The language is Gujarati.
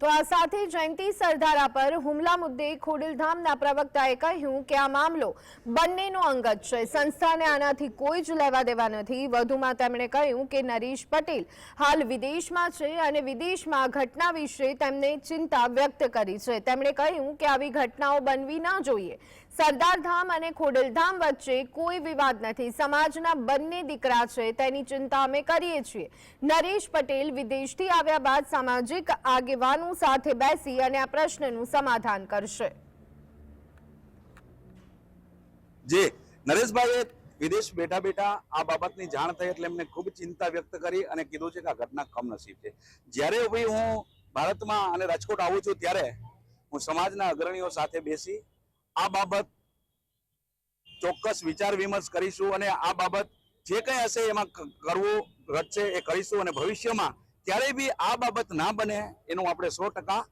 તો આ સાથે જયંતિ સરદારા પર હુમલા મુદ્દે ખોડલધામના પ્રવક્તાએ કહ્યું કે આ મામલો બંનેનો અંગત છે. સંસ્થાને આનાથી કોઈ જ લેવા દેવા નથી. વધુમાં તેમણે કહ્યું કે નરેશ પટેલ હાલ વિદેશમાં છે અને વિદેશમાં ઘટના વિશે તેમને ચિંતા વ્યક્ત કરી છે. તેમણે કહ્યું કે આવી ઘટનાઓ બનવી ના જોઈએ. સરદારધામ અને ખોડલધામ વચ્ચે કોઈ વિવાદ નથી. સમાજના બંને દીકરા છે, તેની ચિંતા અમે કરીએ છીએ. નરેશ પટેલ વિદેશથી આવ્યા બાદ સામાજિક આગેવાનો સાથે બેસી અને આ પ્રશ્નનું સમાધાન કરશે. જે, નરેશભાઈએ વિદેશ બેઠા બેઠા આ બાબતની જાણ થઈ એટલે એમને ખૂબ ચિંતા વ્યક્ત કરી અને કીધું છે કે આ ઘટના કમનસીબ છે. જ્યારે હું ભારતમાં અને રાજકોટ આવું છું ત્યારે હું સમાજના અગ્રણીઓ સાથે બેસી આ બાબત ચોક્કસ વિચાર વિમર્શ કરીશું અને આ બાબત જે કંઈ હશે એમાં કરવું ઘટશે એ કરીશું અને ભવિષ્યમાં ક્યારેય બી આ બાબત ના બને એનું આપણે સો ટકા